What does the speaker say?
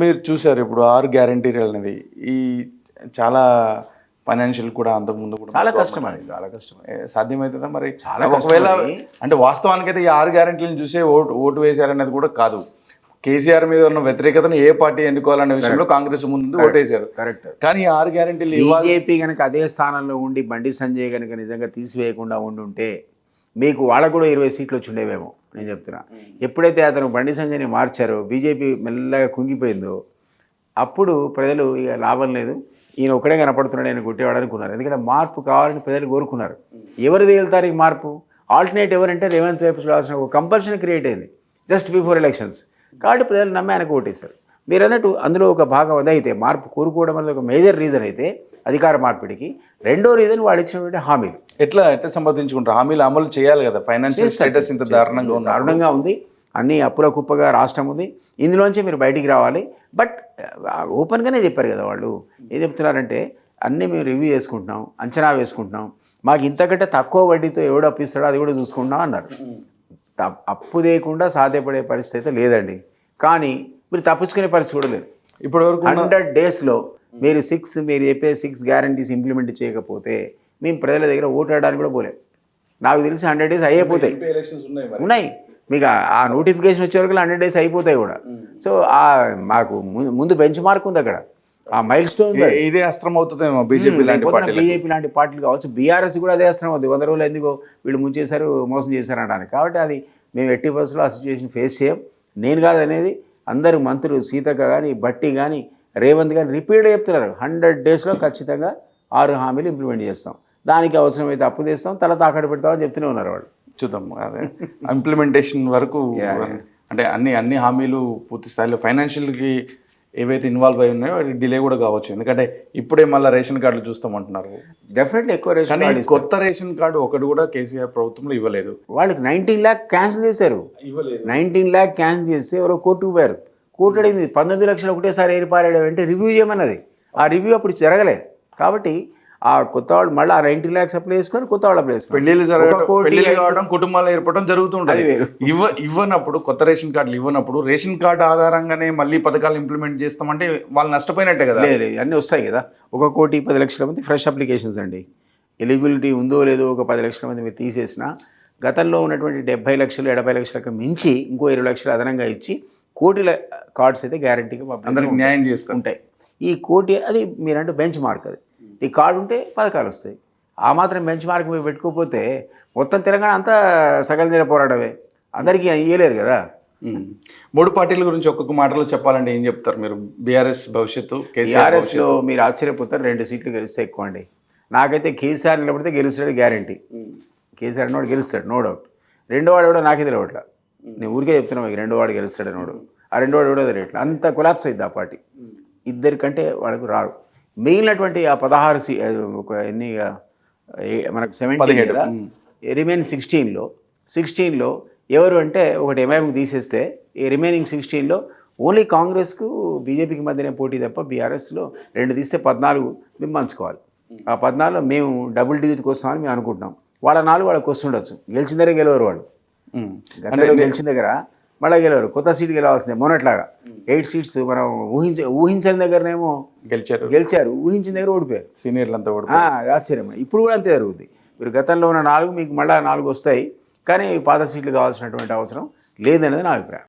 మీరు చూసారు ఇప్పుడు ఆరు గ్యారంటీలు అనేది. ఈ చాలా ఫైనాన్షియల్ కూడా అంతకుముందు కూడా చాలా కష్టం అది చాలా కష్టం. సాధ్యమవుతుందా మరి? చాలా ఒకవేళ. అంటే వాస్తవానికి అయితే ఈ ఆరు గ్యారెంటీలను చూసే ఓటు ఓటు వేశారనేది కూడా కాదు. కేసీఆర్ మీద ఉన్న వ్యతిరేకతను ఏ పార్టీ ఎన్నుకోవాలనే విషయంలో కాంగ్రెస్ ముందు ఓటేశారు. కరెక్ట్ కానీ ఆరు గ్యారెంటీలు బీజేపీ కనుక అదే స్థానంలో ఉండి బండి సంజయ్ కనుక నిజంగా తీసివేయకుండా ఉండుంటే మీకు వాళ్ళకు కూడా ఇరవై సీట్లు వచ్చి ఉండేవేమో నేను చెప్తున్నా. ఎప్పుడైతే అతను బండి సంజయ్ని మార్చారో బీజేపీ మెల్లగా కుంగిపోయిందో అప్పుడు ప్రజలు ఇక లాభం లేదు. ఈయన ఒక్కడే కనపడుతున్నాడు ఆయన కొట్టేవాడు అనుకున్నారు. ఎందుకంటే మార్పు కావాలని ప్రజలు కోరుకున్నారు. ఎవరు తేలుతారు ఈ మార్పు? ఆల్టర్నేట్ ఎవరంటే రేవంత్ వైపు చూడాల్సిన ఒక కంపల్షన్ క్రియేట్ అయింది. జస్ట్ బిఫోర్ ఎలక్షన్స్ కాబట్టి ప్రజలు నమ్మి ఆయనకు ఓటేశారు మీరు అన్నట్టు అందులో ఒక భాగం అదైతే మార్పు కోరుకోవడం అనేది ఒక మేజర్ రీజన్ అయితే అధికార మార్పిడికి రెండో రీజన్ వాడు ఇచ్చినటువంటి హామీలు. ఎట్లా ఎట్లా సమర్థించుకుంటారు హామీలు అమలు చేయాలి కదా ఫైనాన్షియల్ స్టేటస్ ఇంత దారుణంగా ఉన్న దారుణంగా ఉంది. అన్ని అప్పుల కుప్పగా రాష్ట్రం ఉంది. ఇందులోంచి మీరు బయటికి రావాలి. బట్ ఓపెన్గానే చెప్పారు కదా వాళ్ళు. ఏం చెప్తున్నారంటే అన్నీ మేము రివ్యూ చేసుకుంటున్నాం అంచనా వేసుకుంటున్నాం. మాకు ఇంతకంటే తక్కువ వడ్డీతో ఎవడు అప్పిస్తాడో అది కూడా చూసుకుంటున్నాం అన్నారు. అప్పు లేకుండా సాధ్యపడే పరిస్థితి అయితే లేదండి. కానీ మీరు తప్పించుకునే పరిస్థితి కూడా లేదు. ఇప్పటి వరకు హండ్రెడ్ డేస్లో మీరు సిక్స్ మీరు చెప్పే సిక్స్ గ్యారంటీస్ ఇంప్లిమెంట్ చేయకపోతే మేము ప్రజల దగ్గర ఓటాడడానికి కూడా పోలేం. నాకు తెలిసి హండ్రెడ్ డేస్ అయిపోతాయి. ఎలక్షన్స్ ఉన్నాయి మరి. ఉన్నాయి. మీకు ఆ- నోటిఫికేషన్ వచ్చే వరకు హండ్రెడ్ డేస్ అయిపోతాయి కూడా. సో ఆ మాకు ముందు బెంచ్ మార్క్ ఉంది అక్కడ. ఆ మైల్ స్టోన్ ఇదే అస్త్రం అవుతుందేమో బీజేపీ లాంటి పార్టీలు బీజేపీ లాంటి పార్టీలు కావచ్చు. బీఆర్ఎస్ కూడా అదే అస్త్రం అవుతుంది వంద రోజులు ఎందుకో వీళ్ళు ముంచేశారు మోసం చేశారు అనడానికి. కాబట్టి అది మేము ఎట్టి బస్సులో ఆ సిచ్యువేషన్ ఫేస్ చేయం. నేను కాదనేది అందరు మంత్రులు సీతక్క కానీ బట్టి కానీ రేవంత్ కానీ రిపీట్గా చెప్తున్నారు. హండ్రెడ్ డేస్లో ఖచ్చితంగా ఆరు హామీలు ఇంప్లిమెంట్ చేస్తాం. దానికి అవసరమైతే అప్పు తెస్తాం తల తాకట్టు పెడతామని చెప్తూనే ఉన్నారు వాళ్ళు. చూద్దాం. అదే. ఇంప్లిమెంటేషన్ వరకు అంటే అన్ని అన్ని హామీలు పూర్తి స్థాయిలో ఫైనాన్షియల్కి ఏవైతే ఇన్వాల్వ్ అయి ఉన్నాయో అది డిలే కూడా కావచ్చు. ఎందుకంటే ఇప్పుడే మళ్ళీ రేషన్ కార్డులు చూస్తామంటున్నారు. డెఫినెట్లీ ఎక్కువ రేషన్ కార్డు. కొత్త రేషన్ కార్డు ఒకటి కూడా కేసీఆర్ ప్రభుత్వంలో ఇవ్వలేదు. వాళ్ళకి నైన్టీన్ ల్యాక్ క్యాన్సిల్ చేశారు. ఇవ్వలేదు. నైన్టీన్ ల్యాక్ క్యాన్సిల్ చేస్తే ఎవరో కోర్టుకు పోయారు. కోర్టు అడిగింది పంతొమ్మిది లక్షలు ఒకటేసారి ఏరిపారాడు అంటే రివ్యూ చేయమన్నది. ఆ రివ్యూ అప్పుడు జరగలేదు. కాబట్టి ఆ కొత్త వాళ్ళు మళ్ళీ ఆ నైన్టీన్ ల్యాక్స్ అప్లై చేసుకొని కొత్త వాళ్ళు అప్లై చేసుకుని పెళ్ళిళ్ళు జరగడం ఒక కోటి పెళ్ళిళ్ళు ఐదు- కావడం కుటుంబాలు ఏర్పడడం జరుగుతుంటది. ఇవ్వ ఇవ్వనప్పుడు కొత్త రేషన్ కార్డులు ఇవ్వనప్పుడు రేషన్ కార్డు ఆధారంగానే మళ్ళీ పథకాలు ఇంప్లిమెంట్ చేస్తామంటే వాళ్ళు నష్టపోయినట్టే కదా. లేదు అన్నీ వస్తాయి కదా. ఒక కోటి పది లక్షల మంది ఫ్రెష్ అప్లికేషన్స్ అండి. ఎలిజిబిలిటీ ఉందో లేదో ఒక పది లక్షల మంది మీరు తీసేసిన గతంలో ఉన్నటువంటి డెబ్బై లక్షలు ఎనభై లక్షలకు మించి ఇంకో ఇరవై లక్షలు అదనంగా ఇచ్చి కోటిల కార్డ్స్ అయితే గ్యారంటీగా అందరికి న్యాయం చేస్తారు. ఉంటాయి. ఈ కోటి అది మీరంటే బెంచ్ మార్క్ అది. ఈ కార్డు ఉంటే పథకాలు వస్తాయి. ఆ మాత్రం బెంచ్ మార్క్ మీరు పెట్టుకోకపోతే మొత్తం తెలంగాణ అంతా సగం తీర పోరాడమే అందరికీ ఇయ్యలేరు కదా. మూడు పార్టీల గురించి ఒక్కొక్క మాటలో చెప్పాలంటే ఏం చెప్తారు మీరు? బీఆర్ఎస్ భవిష్యత్తు కేసీఆర్ టీఆర్ఎస్లో మీరు ఆశ్చర్యపోతారు. రెండు సీట్లు గెలిస్తే ఎక్కువ అండి. నాకైతే కేసీఆర్ నిలబడితే గెలుస్తాడు గ్యారంటీ కేసీఆర్ నోడు గెలుస్తాడు నో డౌట్ రెండో వాడు కూడా నాకే తెలియట్లా నేను ఊరికే చెప్తున్నా మీకు రెండో వాడు గెలుస్తాడు నోడు. ఆ రెండో వాడు కూడా తెలియట్లా. అంత కొలాప్స్ అయింది ఆ పార్టీ. ఇద్దరికంటే వాళ్ళకు రారు. మిగిలినటువంటి ఆ పదహారు సీ ఒక ఎన్ని మనకు సెవెంటీ రిమైనింగ్ సిక్స్టీన్లో సిక్స్టీన్లో ఎవరు అంటే ఒకటి ఎంఐఎంకి తీసేస్తే ఈ రిమైనింగ్ సిక్స్టీన్లో ఓన్లీ కాంగ్రెస్కు బీజేపీకి మధ్యనే పోటీ తప్ప బీఆర్ఎస్లో రెండు తీస్తే పద్నాలుగు మేము పంచుకోవాలి. ఆ పద్నాలుగులో మేము డబుల్ డిజిట్కి వస్తామని మేము అనుకుంటున్నాం. వాళ్ళ నాలుగు వాళ్ళకి వస్తుండొచ్చు గెలిచిన దగ్గర గెలవరు వాళ్ళు. గతంలో గెలిచిన దగ్గర మళ్ళీ గెలవరు. కొత్త సీట్ గెలవాల్సిందే. మొన్నట్లాగా. ఎయిట్ సీట్స్ మనం ఊహించ ఊహించని దగ్గరనేమో గెలిచారు. గెలిచారు. ఊహించిన దగ్గర ఓడిపోయారు. సీనియర్లు అంతా కూడా ఆ, ఆశ్చర్యం. ఇప్పుడు కూడా అంతే జరుగుతుంది మీరు గతంలో ఉన్న నాలుగు మీకు మళ్ళీ నాలుగు వస్తాయి. కానీ పాత సీట్లు కావాల్సినటువంటి అవసరం లేదనేది నా అభిప్రాయం.